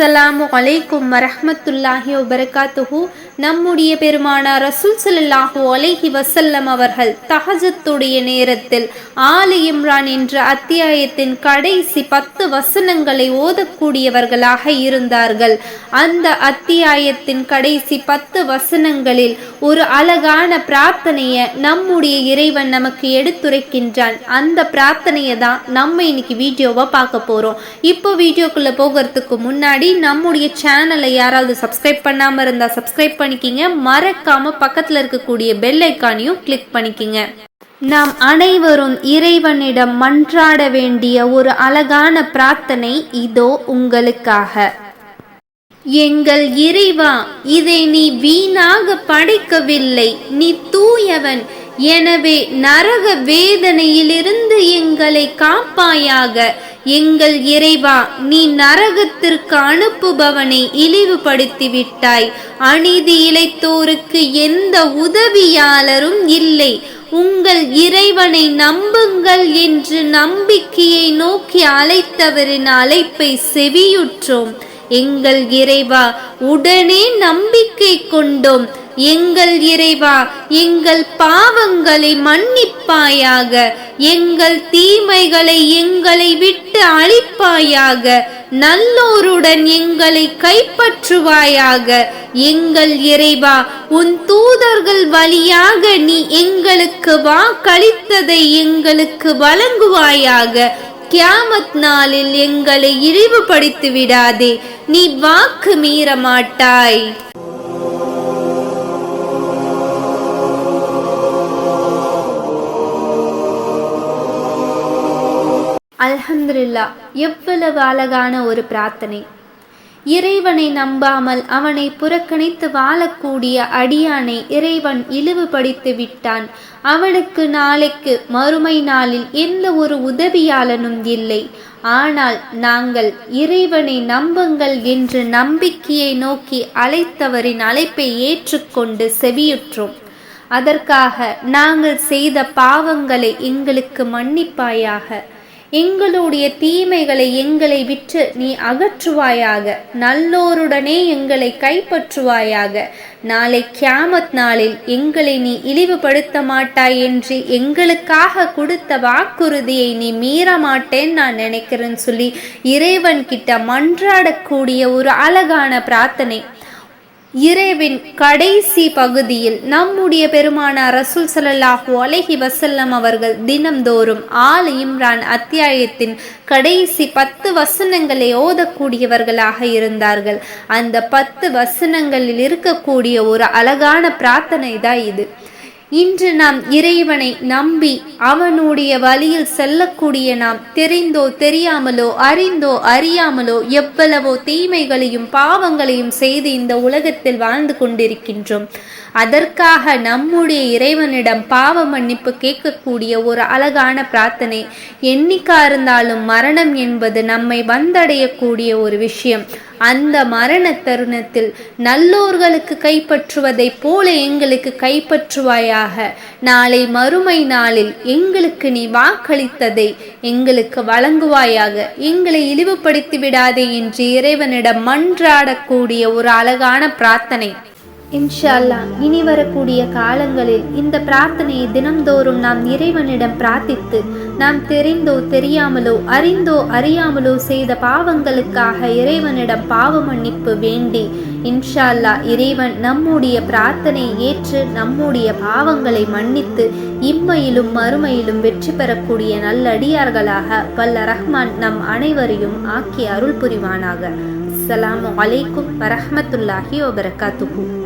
அஸ்ஸலாமு அலைக்கும் வரஹமத்துல்லாஹி வபரகாத்துஹு. நம்முடைய பெருமானார் ரசூல் சல்லாஹூ அலைஹி வசல்லம் அவர்கள் தஹஜத்துடைய நேரத்தில் ஆலி இம்ரான் என்ற அத்தியாயத்தின் கடைசி பத்து வசனங்களை ஓதக்கூடியவர்களாக இருந்தார்கள். அந்த அத்தியாயத்தின் கடைசி பத்து வசனங்களில் ஒரு அழகான பிரார்த்தனையை நம்முடைய இறைவன் நமக்கு எடுத்துரைக்கின்றான். அந்த பிரார்த்தனையை தான் நம்ம இன்னைக்கு வீடியோவை பார்க்க போகிறோம் இப்போ வீடியோக்குள்ளே போகிறதுக்கு முன்னாடி நம்முடைய சேனலை யாராவது சப்ஸ்கிரைப் பண்ணாம இருந்தா சப்ஸ்கிரைப் பண்ணிக்கிங்க. மறக்காம பக்கத்துல இருக்கக்கூடிய பெல் ஐக்கானையும் கிளிக் பண்ணிக்கிங்க. நாம் அனைவரும் இறைவனிடம் மன்றாட வேண்டிய ஒரு அழகான பிரார்த்தனை இதோ உங்களுக்காக. எங்கள் இறைவா இதை நீ வீணாக படைக்கவில்லை. நீ தூயவன். எனவே நரக வேதனையிலிருந்து எங்களை காப்பாயாக. எங்கள் இறைவா நீ நரகத்திற்கு அனுப்புபவனை இழிவுபடுத்திவிட்டாய். அநீதி இழைத்தோருக்கு எந்த உதவியாளரும் இல்லை. உங்கள் இறைவனை நம்புங்கள் என்று நம்பிக்கையை நோக்கி அழைத்தவரின் அழைப்பை செவியுற்றோம். எங்கள் இறைவா உடனே நம்பிக்கை கொண்டோம். எங்கள் இறைவா எங்கள் பாவங்களை மன்னிப்பாயாக எங்கள் தீமைகளை எங்களை விட்டு அழிப்பாயாக நல்லோருடன் எங்களை கைப்பற்றுவாயாக. எங்கள் இறைவா உன் தூதர்கள் வழியாக நீ எங்களுக்கு வாக்களித்ததை எங்களுக்கு வழங்குவாயாக. கியாமத் நாளில் எங்களை இழிவுபடுத்தி விடாதே நீ வாக்கு மீற மாட்டாய் அல்ஹம்துலில்லா எவ்வளவு அழகான ஒரு பிரார்த்தனை. இறைவனை நம்பாமல் அவனை புறக்கணித்து வாழக்கூடிய அடியானை இறைவன் இழிவுபடுத்தி விட்டான். அவனுக்கு நாளைக்கு மறுமை நாளில் எந்த ஒரு உதவியாளனும் இல்லை. ஆனால் நாங்கள் இறைவனை நம்புங்கள் என்று நம்பிக்கையை நோக்கி அழைத்தவரின் அழைப்பை ஏற்றுக்கொண்டு செவியுற்றோம். அதற்காக நாங்கள் செய்த பாவங்களை எங்களுக்கு மன்னிப்பாயாக. எங்களுடைய தீமைகளை எங்களை விற்று நீ அகற்றுவாயாக. நல்லோருடனே எங்களை கைப்பற்றுவாயாக. நாளை கியாமத் நாளில் எங்களை நீ இழிவுபடுத்த மாட்டாய் என்று எங்களுக்காக கொடுத்த வாக்குறுதியை நீ மீற மாட்டேன்னு நான் நினைக்கிறேன்னு சொல்லி இறைவன் கிட்ட மன்றாடக்கூடிய ஒரு அழகான பிரார்த்தனை. இறைவின் கடைசி பகுதியில் நம்முடைய பெருமானார் ரசூல் சல்லாஹூ அலஹி வசல்லம் அவர்கள் தினம்தோறும் ஆல் இம்ரான் அத்தியாயத்தின் கடைசி பத்து வசனங்களை ஓதக்கூடியவர்களாக இருந்தார்கள். அந்த பத்து வசனங்களில் இருக்கக்கூடிய ஒரு அழகான பிரார்த்தனை தான் இது. இன்று நாம் இறைவனை நம்பி அவனுடைய வழியில் செல்லக்கூடிய நாம் தெரிந்தோ தெரியாமலோ அறிந்தோ அறியாமலோ எவ்வளவோ தீமைகளையும் பாவங்களையும் செய்து இந்த உலகத்தில் வாழ்ந்து கொண்டிருக்கின்றோம். அதற்காக நம்முடைய இறைவனிடம் பாவ மன்னிப்பு கேட்கக்கூடிய ஒரு அழகான பிரார்த்தனை. என்னைக்கா இருந்தாலும் மரணம் என்பது நம்மை வந்தடையக்கூடிய ஒரு விஷயம். அந்த மரண தருணத்தில் நல்லோர்களுக்கு கைப்பற்றுவதைப் போல எங்களுக்கு கைப்பற்றுவாயாக. நாளை மறுமை நாளில் எங்களுக்கு நீ வாக்களித்ததை எங்களுக்கு வழங்குவாயாக. எங்களை இழிவுபடுத்தி விடாதே என்று இறைவனிடம் மன்றாடக்கூடிய ஒரு அழகான பிரார்த்தனை. இன்ஷால்லா இனி வரக்கூடிய காலங்களில் இந்த பிரார்த்தனையை தினம்தோறும் நாம் இறைவனிடம் பிரார்த்தித்து நாம் தெரிந்தோ தெரியாமலோ அறிந்தோ அறியாமலோ செய்த பாவங்களுக்காக இறைவனிடம் பாவ மன்னிப்பு வேண்டி இன்ஷால்லா இறைவன் நம்முடைய பிரார்த்தனையை ஏற்று நம்முடைய பாவங்களை மன்னித்து இம்மையிலும் மறுமையிலும் வெற்றி பெறக்கூடிய நல்லடியார்களாக வல்ல ரஹ்மான் நம் அனைவரையும் ஆக்கி அருள் புரிவானாக. அஸ்ஸலாமு அலைக்கும் வரஹ்மத்துல்லாஹி வபரகாத்துஹு.